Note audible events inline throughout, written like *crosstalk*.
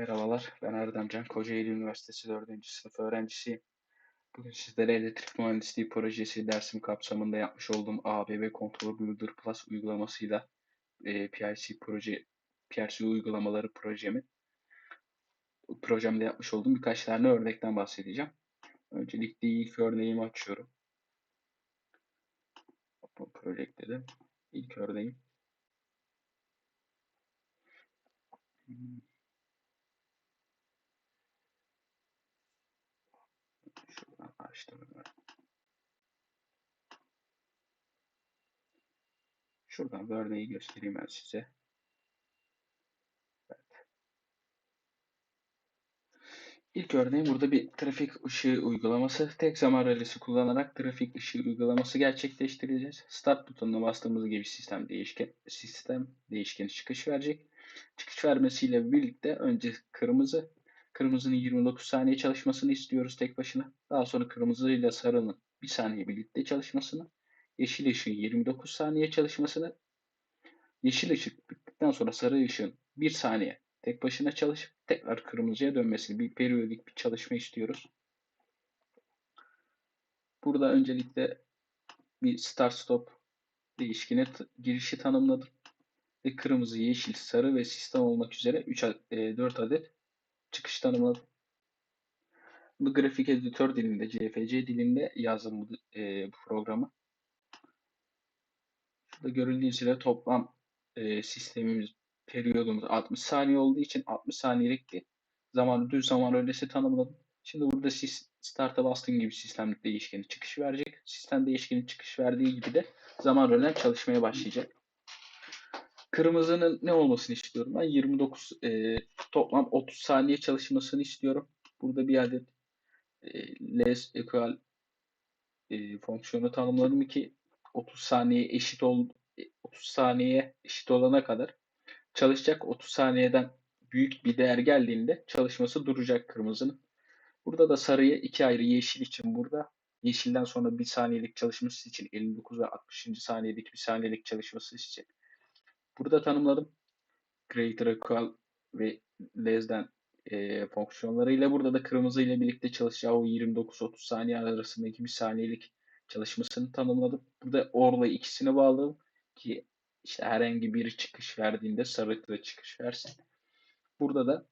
Merhabalar, ben Erdem Kocaeli Üniversitesi 4. sınıf öğrencisiyim. Bugün sizlere elektrik mühendisliği projesi dersim kapsamında yapmış olduğum ABB Control Builder Plus uygulamasıyla e, PLC proje PLC uygulamaları projemi projemde yapmış olduğum birkaç tane örnekten bahsedeceğim. Öncelikle ilk örneğimi açıyorum. Bu projekte de ilk örneğim. Hmm. Şuradan açtım. Şuradan bir örneği göstereyim ben size. Evet. İlk örneğim burada bir trafik ışığı uygulaması. Tek zaman rölesi kullanarak trafik ışığı uygulaması gerçekleştireceğiz. Start butonuna bastığımız gibi sistem değişken sistem değişkeni çıkış verecek. Çıkış vermesiyle birlikte önce kırmızı Kırmızının 29 saniye çalışmasını istiyoruz tek başına. Daha sonra kırmızı ile sarının 1 saniye birlikte çalışmasını. Yeşil ışığın 29 saniye çalışmasını. Yeşil ışık bittikten sonra sarı ışığın 1 saniye tek başına çalışıp tekrar kırmızıya dönmesini bir periyodik bir çalışma istiyoruz. Burada öncelikle bir start stop değişkene girişi tanımladım. Ve kırmızı, yeşil, sarı ve sistem olmak üzere 3 4 adet çıkış tanımladım. Bu grafik editör dilinde, CFC dilinde yazdım bu, e, programı. Şurada görüldüğü üzere toplam e, sistemimiz, periyodumuz 60 saniye olduğu için 60 saniyelik bir zaman, düz zaman öylesi tanımladım. Şimdi burada siz start'a bastığım gibi sistem değişkeni çıkış verecek. Sistem değişkeni çıkış verdiği gibi de zaman rölen çalışmaya başlayacak. Kırmızının ne olmasını istiyorum? Ben 29 e, toplam 30 saniye çalışmasını istiyorum. Burada bir adet e, less equal e, fonksiyonu tanımladım ki 30 saniye eşit ol 30 saniye eşit olana kadar çalışacak. 30 saniyeden büyük bir değer geldiğinde çalışması duracak kırmızının. Burada da sarıyı iki ayrı yeşil için burada yeşilden sonra bir saniyelik çalışması için 59 ve 60. saniyelik bir saniyelik çalışması için burada tanımladım. Greater equal ve less than e, fonksiyonlarıyla burada da kırmızı ile birlikte çalışacağı o 29-30 saniye arasındaki bir saniyelik çalışmasını tanımladım. Burada orla ikisini bağladım ki işte herhangi bir çıkış verdiğinde sarı çıkış versin. Burada da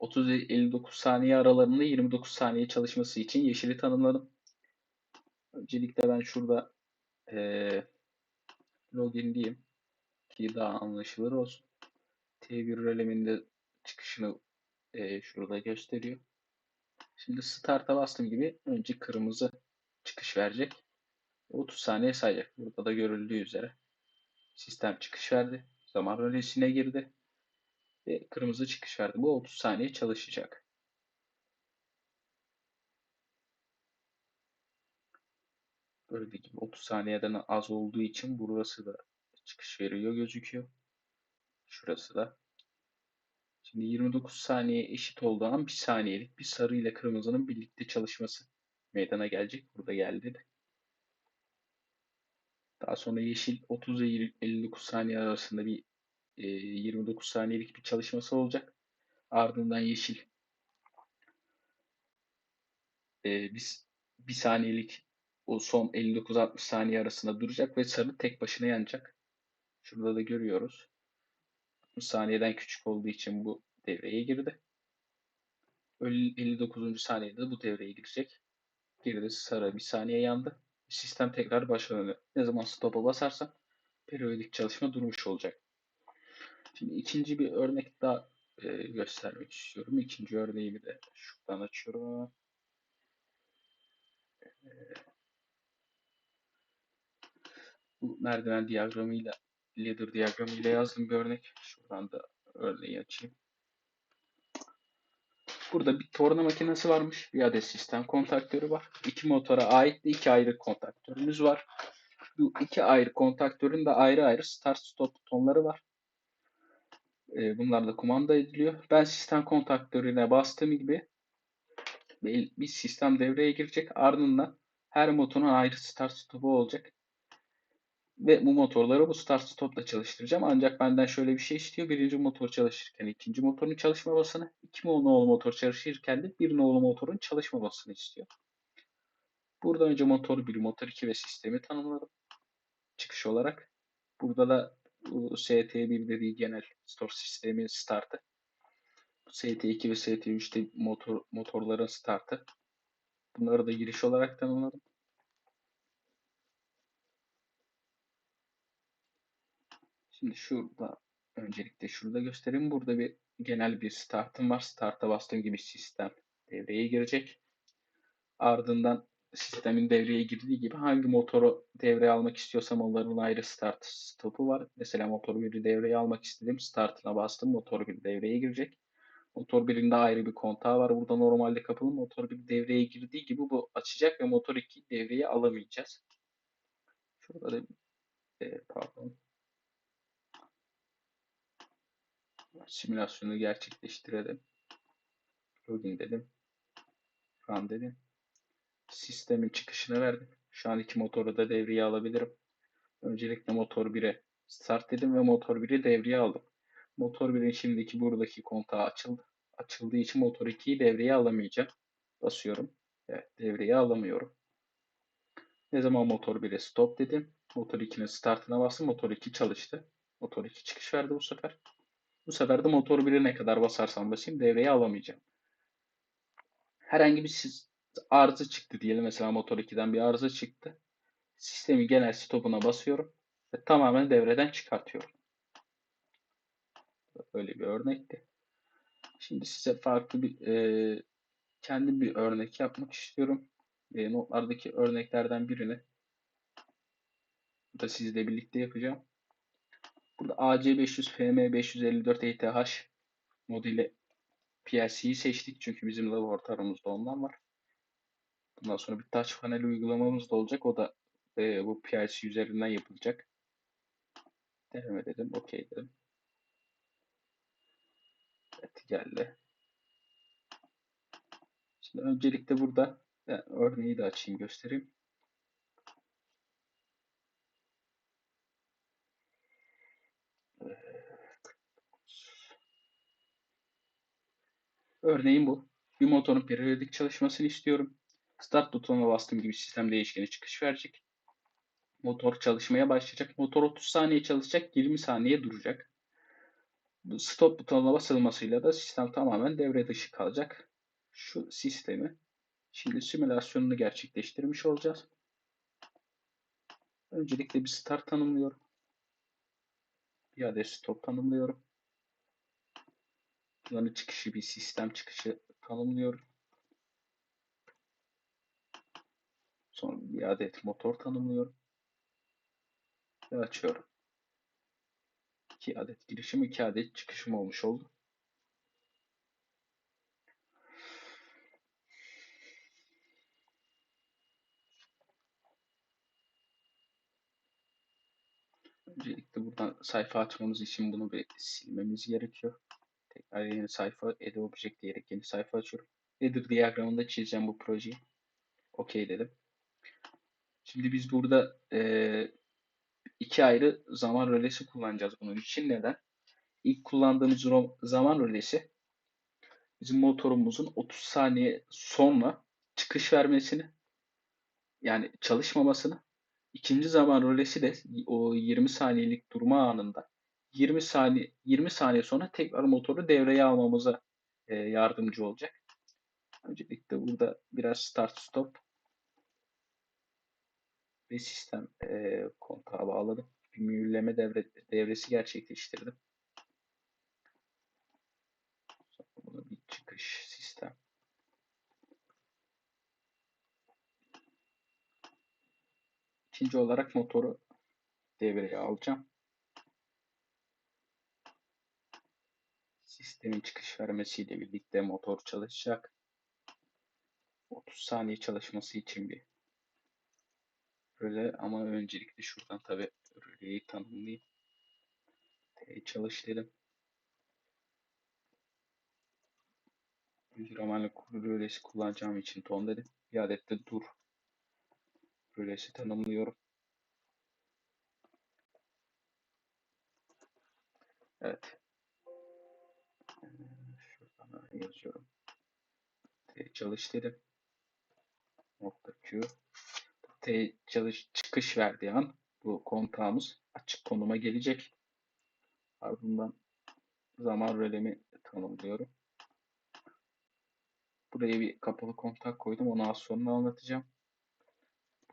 30-59 saniye aralarında 29 saniye çalışması için yeşili tanımladım. Öncelikle ben şurada e, login diyeyim ki daha anlaşılır olsun. T1 röleminde çıkışını e, şurada gösteriyor. Şimdi start'a bastığım gibi önce kırmızı çıkış verecek. 30 saniye sayacak. Burada da görüldüğü üzere sistem çıkış verdi. Zaman rölesine girdi. Ve kırmızı çıkış verdi. Bu 30 saniye çalışacak. Böyle gibi 30 saniyeden az olduğu için burası da çıkış veriyor gözüküyor. Şurası da. Şimdi 29 saniye eşit olduğu an bir saniyelik bir sarı ile kırmızının birlikte çalışması meydana gelecek. Burada geldi. Daha sonra yeşil 30 ile 59 saniye arasında bir e, 29 saniyelik bir çalışması olacak. Ardından yeşil e, biz bir saniyelik o son 59-60 saniye arasında duracak ve sarı tek başına yanacak. Şurada da görüyoruz. 60 saniyeden küçük olduğu için bu devreye girdi. 59. saniyede de bu devreye girecek. Geride sarı bir saniye yandı. Sistem tekrar başlanıyor. Ne zaman stop'a basarsam periyodik çalışma durmuş olacak. Şimdi ikinci bir örnek daha e, göstermek istiyorum. İkinci örneğimi de şuradan açıyorum. E, bu merdiven diyagramıyla ladder diyagramıyla yazdım bir örnek. Şuradan da örneği açayım. Burada bir torna makinesi varmış. Bir adet sistem kontaktörü var. İki motora ait de iki ayrı kontaktörümüz var. Bu iki ayrı kontaktörün de ayrı ayrı start stop butonları var. Ee, bunlar da kumanda ediliyor. Ben sistem kontaktörüne bastığım gibi bir sistem devreye girecek. Ardından her motorun ayrı start stopu olacak. Ve bu motorları bu start stopla çalıştıracağım. Ancak benden şöyle bir şey istiyor. Birinci motor çalışırken ikinci motorun çalışmamasını, iki nolu motor çalışırken de bir nolu motorun çalışmamasını istiyor. Burada önce motor 1, motor 2 ve sistemi tanımladım. Çıkış olarak. Burada da bu ST1 dediği genel store sistemi startı. ST2 ve ST3'te motor, motorların startı. Bunları da giriş olarak tanımladım. Şimdi şurada öncelikle şurada göstereyim. Burada bir genel bir startım var. Start'a bastığım gibi sistem devreye girecek. Ardından sistemin devreye girdiği gibi hangi motoru devreye almak istiyorsam onların ayrı start stopu var. Mesela motor 1'i devreye almak istedim. Startına bastım. Motor 1 devreye girecek. Motor 1'in de ayrı bir kontağı var. Burada normalde kapalı. Motor 1 devreye girdiği gibi bu açacak ve motor 2 devreye alamayacağız. Şurada da e, pardon simülasyonu gerçekleştirelim. Login dedim. Run dedim. Sistemin çıkışını verdim. Şu an iki motoru da devreye alabilirim. Öncelikle motor 1'e start dedim ve motor 1'i devreye aldım. Motor 1'in şimdiki buradaki kontağı açıldı. Açıldığı için motor 2'yi devreye alamayacağım. Basıyorum. Evet devreye alamıyorum. Ne zaman motor 1'e stop dedim. Motor 2'nin startına bastım. Motor 2 çalıştı. Motor 2 çıkış verdi bu sefer. Bu sefer de motor 1'e ne kadar basarsam basayım devreye alamayacağım. Herhangi bir arıza çıktı diyelim. Mesela motor 2'den bir arıza çıktı. Sistemi genel stopuna basıyorum ve tamamen devreden çıkartıyorum. Böyle bir örnekti. Şimdi size farklı bir e, kendi bir örnek yapmak istiyorum. E, notlardaki örneklerden birini da sizle birlikte yapacağım. Burada AC500 FM554 ETH modeli PLC'yi seçtik çünkü bizim laboratuvarımızda ondan var. Bundan sonra bir touch panel uygulamamız da olacak. O da e, bu PLC üzerinden yapılacak. Deneme dedim. OK dedim. Evet geldi. Şimdi öncelikle burada ben örneği de açayım göstereyim. Örneğin bu. Bir motorun periyodik çalışmasını istiyorum. Start butonuna bastığım gibi sistem değişkeni çıkış verecek. Motor çalışmaya başlayacak. Motor 30 saniye çalışacak, 20 saniye duracak. Stop butonuna basılmasıyla da sistem tamamen devre dışı kalacak. Şu sistemi şimdi simülasyonunu gerçekleştirmiş olacağız. Öncelikle bir start tanımlıyorum. Bir adet stop tanımlıyorum. Kullanıcı çıkışı bir sistem çıkışı tanımlıyorum. Sonra bir adet motor tanımlıyorum. Ve açıyorum. 2 adet girişim, 2 adet çıkışım olmuş oldu. Öncelikle buradan sayfa açmamız için bunu bir silmemiz gerekiyor. Tekrar yeni sayfa, Add Object diyerek yeni sayfa açıyorum. Header diyagramında çizeceğim bu projeyi. OK dedim. Şimdi biz burada e, iki ayrı zaman rölesi kullanacağız bunun için. Neden? İlk kullandığımız zaman rölesi bizim motorumuzun 30 saniye sonra çıkış vermesini yani çalışmamasını ikinci zaman rölesi de o 20 saniyelik durma anında 20 saniye 20 saniye sonra tekrar motoru devreye almamıza e, yardımcı olacak. Öncelikle burada biraz start stop ve sistem e, kontağı bağladım. Bir mühürleme devre, devresi gerçekleştirdim. Sonra bir çıkış sistem. İkinci olarak motoru devreye alacağım. Sistemin çıkış vermesiyle birlikte motor çalışacak. 30 saniye çalışması için bir röle ama öncelikle şuradan tabi röleyi tanımlayayım. T çalış dedim. Ramanlı kuru rölesi kullanacağım için ton dedim. Bir adet de dur rölesi tanımlıyorum. Evet yazıyorum. T çalış dedim. Nokta Q. T çalış çıkış verdiği an bu kontağımız açık konuma gelecek. Ardından zaman rölemi tanımlıyorum. Buraya bir kapalı kontak koydum. Onu az sonra anlatacağım.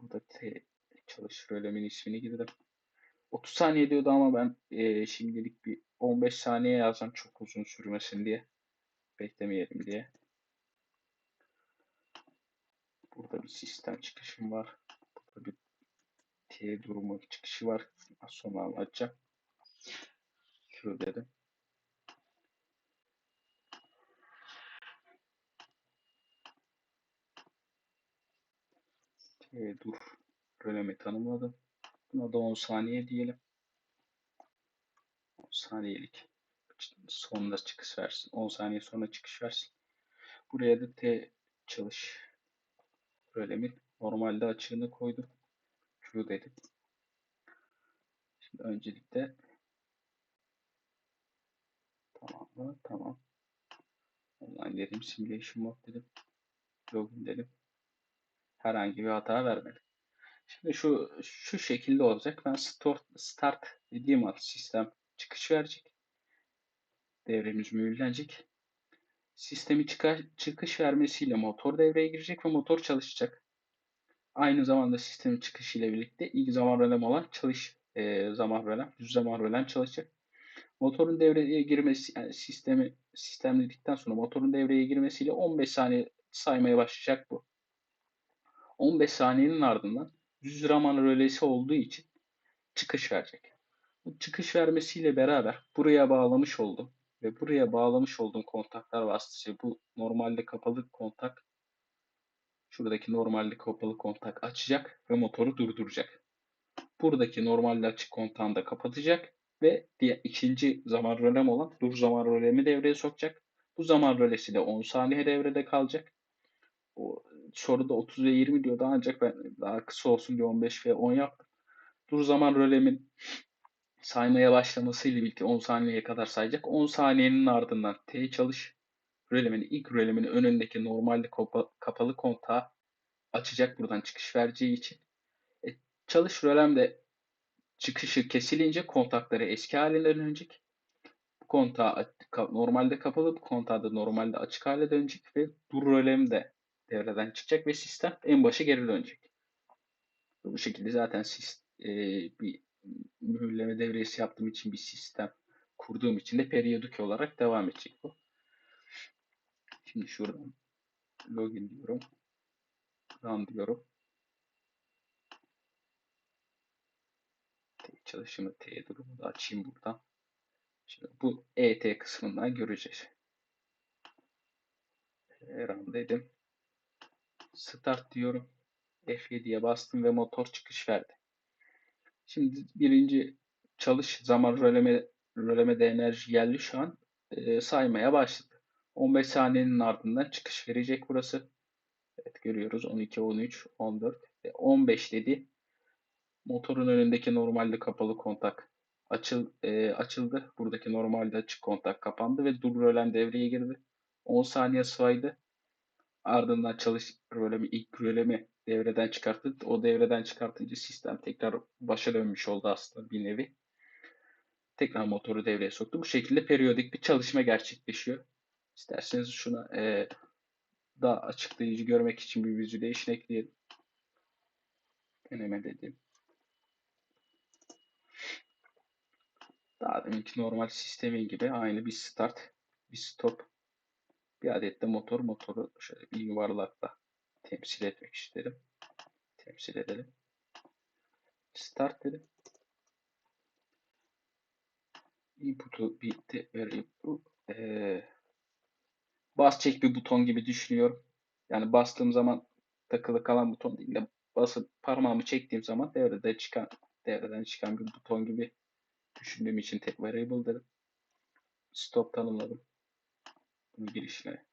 Burada T çalış rölemin ismini girdim. 30 saniye diyordu ama ben e, şimdilik bir 15 saniye yazdım çok uzun sürmesin diye. Beklemeyelim diye. Burada bir sistem çıkışım var. Burada bir T durumu çıkışı var. Az sonra anlatacağım. Q dedim. T dur. Rölemi tanımladım. Buna da 10 saniye diyelim. 10 saniyelik. Sonunda çıkış versin. 10 saniye sonra çıkış versin. Buraya da T çalış rölemi normalde açığını koydum. Q dedim. Şimdi öncelikle tamam mı? Tamam. Online dedim. Simulation mode dedim. Login dedim. Herhangi bir hata vermedi. Şimdi şu şu şekilde olacak. Ben start, start dediğim an sistem çıkış verecek. Devremiz mühürlenecek. Sistemi çıkar, çıkış vermesiyle motor devreye girecek ve motor çalışacak. Aynı zamanda sistemin çıkışı ile birlikte ilk zaman rölem olan çalış e, zaman rölem, düz zaman rölem çalışacak. Motorun devreye girmesi, yani sistemi sistemledikten sonra motorun devreye girmesiyle 15 saniye saymaya başlayacak bu. 15 saniyenin ardından düz zaman rölesi olduğu için çıkış verecek. Bu çıkış vermesiyle beraber buraya bağlamış oldum ve buraya bağlamış olduğum kontaklar vasıtasıyla bu normalde kapalı kontak şuradaki normalde kapalı kontak açacak ve motoru durduracak. Buradaki normalde açık kontağını da kapatacak ve diğer ikinci zaman rölem olan dur zaman rölemi devreye sokacak. Bu zaman rölesi de 10 saniye devrede kalacak. O soruda 30 ve 20 diyordu ancak ben daha kısa olsun diye 15 ve 10 yaptım. Dur zaman rölemin saymaya başlamasıyla birlikte 10 saniyeye kadar sayacak. 10 saniyenin ardından T çalış rölemin ilk rölemin önündeki normalde kapalı kontağı açacak buradan çıkış vereceği için. E, çalış rölem de çıkışı kesilince kontakları eski haline dönecek. Bu kontağı normalde kapalı, bu kontağı da normalde açık hale dönecek ve dur rölem de devreden çıkacak ve sistem en başa geri dönecek. Bu şekilde zaten siz, e, bir mühürleme devresi yaptığım için bir sistem kurduğum için de periyodik olarak devam edecek bu. Şimdi şuradan login diyorum. Run diyorum. Çalışımı T durumu da açayım buradan. Şimdi bu ET kısmından göreceğiz. Run dedim. Start diyorum. F7'ye bastım ve motor çıkış verdi. Şimdi birinci çalış zaman röleme rölemede enerji geldi şu an. E, saymaya başladı. 15 saniyenin ardından çıkış verecek burası. Evet görüyoruz 12, 13, 14 ve 15 dedi. Motorun önündeki normalde kapalı kontak açıl, e, açıldı. Buradaki normalde açık kontak kapandı ve dur rölem devreye girdi. 10 saniye saydı. Ardından çalış rölemi, ilk rölemi devreden çıkarttı. O devreden çıkartınca sistem tekrar başa dönmüş oldu aslında bir nevi. Tekrar motoru devreye soktu. Bu şekilde periyodik bir çalışma gerçekleşiyor. İsterseniz şuna e, daha açıklayıcı görmek için bir visualization ekleyelim. Deneme dedim. Daha deminki normal sistemin gibi aynı bir start, bir stop, bir adet de motor. Motoru şöyle bir yuvarlakla temsil etmek isterim. Temsil edelim. Start dedim. Input'u bir de vereyim. Ee, bas çek bir buton gibi düşünüyorum. Yani bastığım zaman takılı kalan buton değil de basıp parmağımı çektiğim zaman devrede çıkan devreden çıkan bir buton gibi düşündüğüm için tek variable dedim. Stop tanımladım. Bunu girişine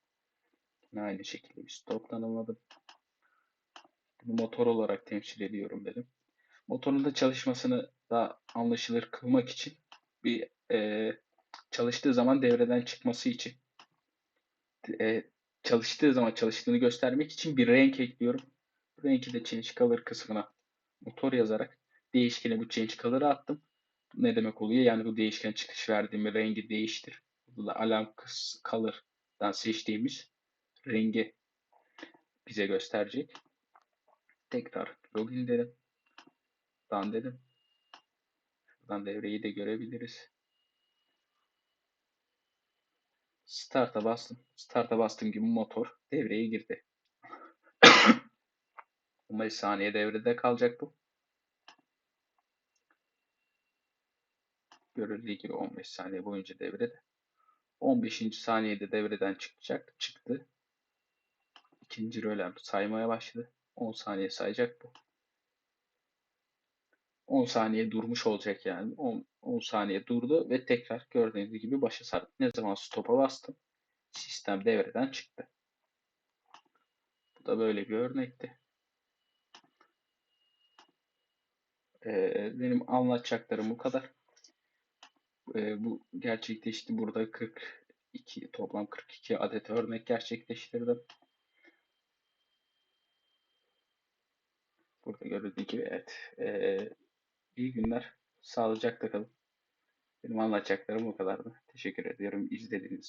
yine aynı şekilde bir stop tanımladım. Bunu motor olarak temsil ediyorum dedim. Motorun da çalışmasını daha anlaşılır kılmak için bir e, çalıştığı zaman devreden çıkması için e, çalıştığı zaman çalıştığını göstermek için bir renk ekliyorum. Renki de change color kısmına motor yazarak değişkene bu change color'ı attım. Ne demek oluyor? Yani bu değişken çıkış verdiğim rengi değiştir. Bu da alarm color'dan seçtiğimiz rengi bize gösterecek. Tekrar login dedim. Dan dedim. Şuradan devreyi de görebiliriz. Start'a bastım. Start'a bastığım gibi motor devreye girdi. *coughs* 15 saniye devrede kalacak bu. Görüldüğü gibi 15 saniye boyunca devrede. 15. saniyede devreden çıkacak. Çıktı. İkinci rölem saymaya başladı. 10 saniye sayacak bu. 10 saniye durmuş olacak yani. 10, 10 saniye durdu ve tekrar gördüğünüz gibi başa sardı. Ne zaman stop'a bastım sistem devreden çıktı. Bu da böyle bir örnekti. Ee, benim anlatacaklarım bu kadar. Ee, bu gerçekleşti. Burada 42 toplam 42 adet örnek gerçekleştirdim. Burada görüldüğü gibi evet. Ee, iyi günler. Sağlıcakla kalın. Benim anlatacaklarım bu kadardı. Teşekkür ediyorum izlediğiniz.